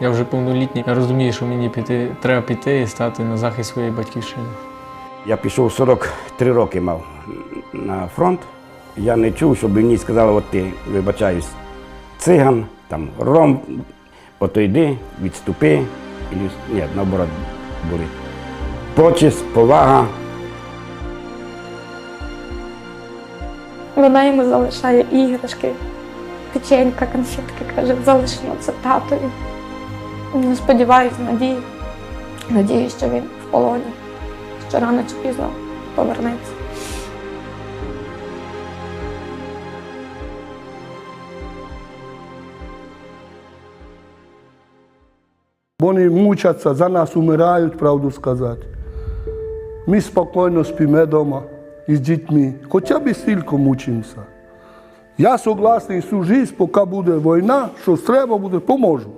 Я вже повнолітній, я розумію, що мені піти, треба піти і стати на захист своєї батьківщини. Я пішов 43 роки мав на фронт. Я не чув, щоб мені сказали, от ти, вибачаюсь, циган, там ром, ото йди, відступи. І, ні, наоборот, були. Почесть, повага. Вона йому залишає іграшки, печенька, конфетки, каже, залишимо це татові. Не сподіваюся, надію. Надію, що він в полоні, що рано чи пізно повернеться. Вони мучаться, за нас умирають, правду сказати. Ми спокійно спимо вдома із дітьми, хоча б стільки мучимося. Я согласний всю поки буде війна, що треба буде, поможу.